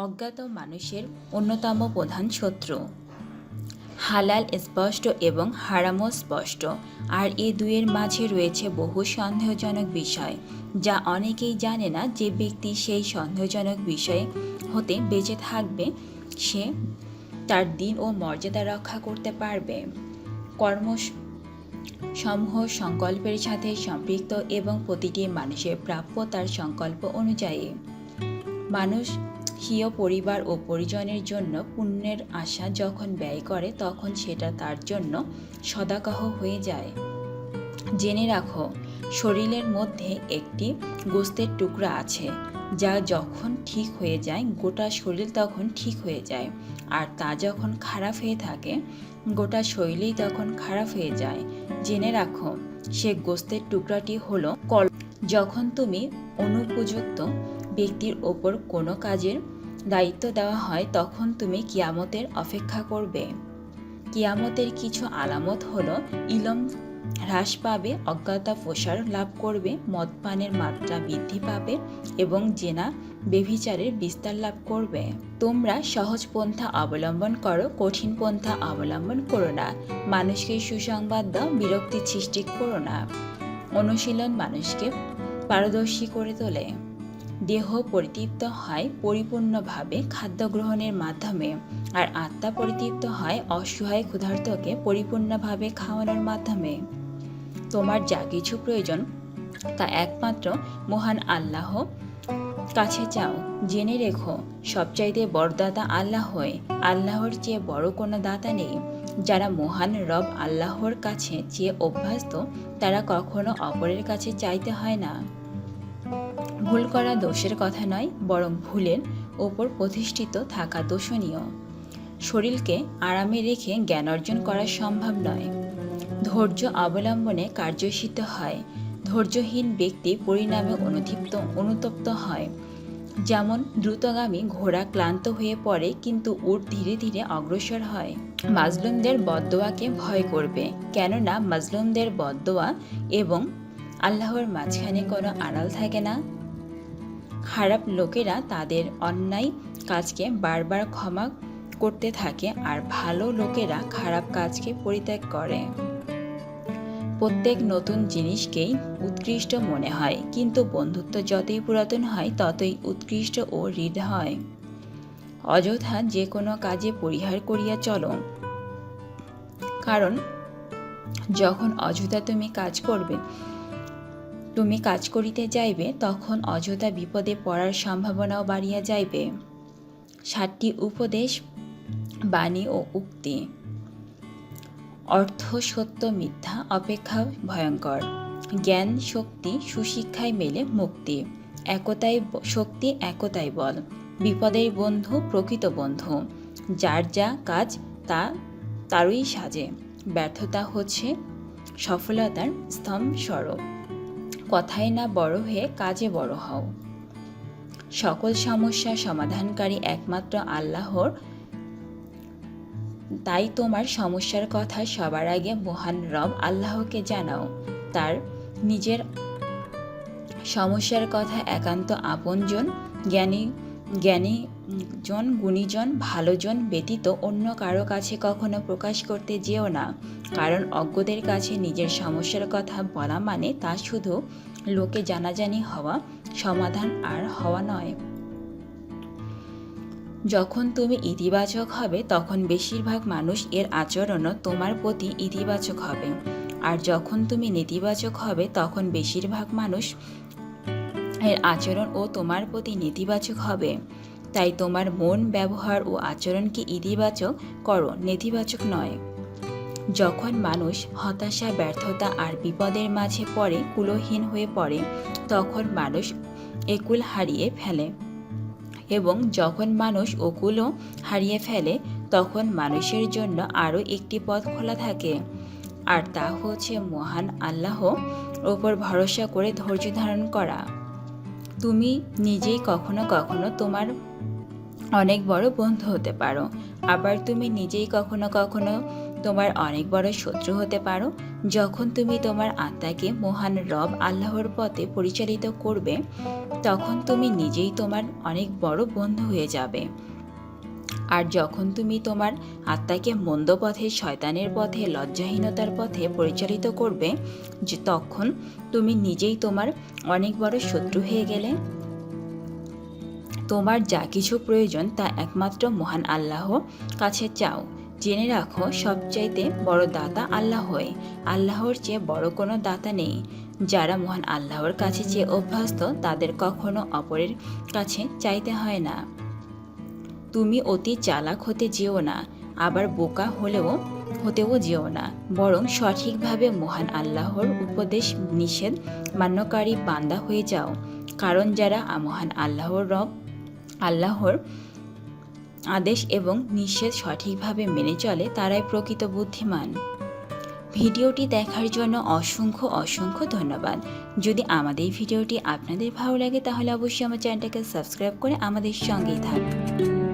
অজ্ঞাত মানুষের অন্যতম প্রধান শত্রু। হালাল, স্পষ্ট এবং হারামও স্পষ্ট। আর এ দুয়ের মাঝে রয়েছে বহু সন্দেহজনক বিষয়, যা অনেকেই জানে না যে ব্যক্তি সেই সন্দেহজনক বিষয় হতে বেঁচে থাকবে, সে তার দিন ও মর্যাদা রক্ষা করতে পারবে। কর্ম সমূহ সংকল্পের সাথে সম্পৃক্ত এবং প্রতিটি মানুষের প্রাপ্য তার সংকল্প অনুযায়ী। মানুষ স্বীয় পরিবার ও পরিজনের জন্য পুণ্যের আশা যখন ব্যয় করে, তখন সেটা তার জন্য সদাকহ হয়ে যায়। জেনে রাখো, শরীরের মধ্যে একটি গোস্তের টুকরা আছে, যা যখন ঠিক হয়ে যায়, গোটা শরীর তখন ঠিক হয়ে যায়। আর তা যখন খারাপ হয়ে থাকে, গোটা শরীরই তখন খারাপ হয়ে যায়। জেনে রাখো, সে গোস্তের টুকরাটি হলো কল যখন তুমি অনুপযুক্ত ব্যক্তির ওপর কোনো কাজের দায়িত্ব দেওয়া হয়, তখন তুমি কিয়ামতের অপেক্ষা করবে। কিয়ামতের কিছু আলামত হলো, ইলম হ্রাস পাবে, অজ্ঞতা প্রসার লাভ করবে মদপানের মাত্রা বৃদ্ধি পাবে এবং জেনা বেভিচারের বিস্তার লাভ করবে। তোমরা সহজ পন্থা অবলম্বন করো, কঠিন পন্থা অবলম্বন করো না। মানুষকে সুসংবাদ দাও, বিরক্তি সৃষ্টি করো না। অনুশীলন মানুষকে পারদর্শী করে তোলে। দেহ পরিতৃপ্ত হয় পরিপূর্ণভাবে খাদ্য গ্রহণের মাধ্যমে আর আত্মা পরিতৃপ্ত হয় অসহায় ক্ষুধার্তকে পরিপূর্ণভাবে খাওয়ানোর মাধ্যমে। তোমার যা কিছু প্রয়োজন, তা একমাত্র মহান আল্লাহ কাছে চাও। জেনে রেখো, সবচাইতে বড় দাতা আল্লাহ হয়। আল্লাহর চেয়ে বড় কোনো দাতা নেই। যারা মহান রব আল্লাহর কাছে চেয়ে অভ্যস্ত, তারা কখনো অপরের কাছে চাইতে হয় না। ভুল করা দোষের কথা নয়, বরং ভুলের ওপর প্রতিষ্ঠিত থাকা দোষণীয়। শরীরকে আরামে রেখে জ্ঞান অর্জন করা সম্ভব নয়। ধৈর্য অবলম্বনে কার্যসিদ্ধ হয়। ধৈর্যহীন ব্যক্তি পরিণামে অনুদীপ্ত, অনুতপ্ত হয়। যেমন দ্রুতগামী ঘোড়া ক্লান্ত হয়ে পড়ে কিন্তু উট ধীরে ধীরে অগ্রসর হয়। মাজলুমদের বদদোয়াকে ভয় করবে, কেননা মাজলুমদের বদদোয়া এবং আল্লাহর মাঝখানে কোনো আড়াল থাকে না। খারাপ লোকেরা তাদের অন্যায় কাজকে বারবার ক্ষমা করতে থাকে আর ভালো লোকেরা খারাপ কাজকে পরিত্যাগ করে। প্রত্যেক নতুন জিনিসকেই উৎকৃষ্ট মনে হয়। কিন্তু বন্ধুত্ব যতই পুরাতন হয়, ততই উৎকৃষ্ট ও হৃদ হয়। অযথা যে কোনো কাজে পরিহার করিয়া চলো। কারণ, যখন অযথা তুমি কাজ করবে, তুমি কাজ করিতে যাইবে, তখন অযথা বিপদে পড়ার সম্ভাবনাও বাড়িয়া যাইবে। সাতটি উপদেশ, বাণী ও উক্তি। অর্থ সত্য মিথ্যা অপেক্ষা ভয়ঙ্কর। জ্ঞান শক্তি সুশিক্ষায় মেলে মুক্তি। একতাই শক্তি একতাই বল। বিপদের বন্ধু প্রকৃত বন্ধু। যার যা কাজ তা তারই সাজে। ব্যর্থতা হচ্ছে সফলতার স্তম্ভ স্বরূপ। কথায় না বড় হয়ে কাজে বড় হও। সকল সমস্যা সমাধানকারী একমাত্র আল্লাহর তাই তোমার সমস্যার কথা সবার আগে মহান রব আল্লাহকে জানাও। তার নিজের সমস্যার কথা একান্ত আপনজন, জ্ঞানী জ্ঞানী জন, গুণীজন, ভালোজন ব্যতীত অন্য কারও কাছে কখনো প্রকাশ করতে যেও না। কারণ অজ্ঞদের কাছে নিজের সমস্যার কথা বলা মানে তা শুধু লোকে জানাজানি হওয়া, সমাধান আর হওয়া নয়। যখন তুমি ইতিবাচক হবে, তখন বেশিরভাগ মানুষ এর আচরণও তোমার প্রতি ইতিবাচক হবে। আর যখন তুমি নেতিবাচক হবে, তখন বেশিরভাগ মানুষ এর আচরণ ও তোমার প্রতি নেতিবাচক হবে। তাই তোমার মন, ব্যবহার ও আচরণকে ইতিবাচক করো, নেতিবাচক নয়। যখন মানুষ হতাশা, ব্যর্থতা আর বিপদের মাঝে পড়ে, কুলহীন হয়ে পড়ে, তখন মানুষ একুল হারিয়ে ফেলে। এবং যখন মানুষ ওকুলও হারিয়ে ফেলে, তখন মানুষের জন্য আরও একটি পথ খোলা থাকে। আর তা হচ্ছে মহান আল্লাহ ওপর ভরসা করে ধৈর্য ধারণ করা। তুমি নিজেই কখনো কখনো তোমার অনেক বড় বন্ধু হতে পারো। আবার তুমি নিজেই কখনো কখনো তোমার অনেক বড় শত্রু হতে পারো। যখন তুমি তোমার আত্মাকে মহান রব আল্লাহর পথে পরিচালিত করবে, তখন তুমি নিজেই তোমার অনেক বড় বন্ধু হয়ে যাবে। আর যখন তুমি তোমার আত্মাকে মন্দ পথে, শয়তানের পথে, লজ্জাহীনতার পথে পরিচালিত করবে, যে তখন তুমি নিজেই তোমার অনেক বড় শত্রু হয়ে গেলে। তোমার যা কিছু প্রয়োজন তা একমাত্র মহান আল্লাহ কাছে চাও। জেনে রাখো, সবচাইতে বড় দাতা আল্লাহই আল্লাহর চেয়ে বড় কোনো দাতা নেই। যারা মহান আল্লাহর কাছে চেয়ে অভ্যস্ত, তাদের কখনো অপরের কাছে চাইতে হয় না। তুমি অতি চালাক হতে যেও না, আবার বোকা হলেও হতেও যেও না। বরং সঠিকভাবে মহান আল্লাহর উপদেশ নিষেধ মান্যকারী বান্দা হয়ে যাও। কারণ যারা মহান আল্লাহর রব, আল্লাহর আদেশ এবং নিষেধ সঠিকভাবে মেনে চলে তারাই প্রকৃত বুদ্ধিমান। ভিডিওটি দেখার জন্য অসংখ্য অসংখ্য ধন্যবাদ। যদি আমাদের ভিডিওটি আপনাদের ভালো লাগে তাহলে অবশ্যই আমার চ্যানেলটাকে সাবস্ক্রাইব করে আমাদের সঙ্গেই থাকবেন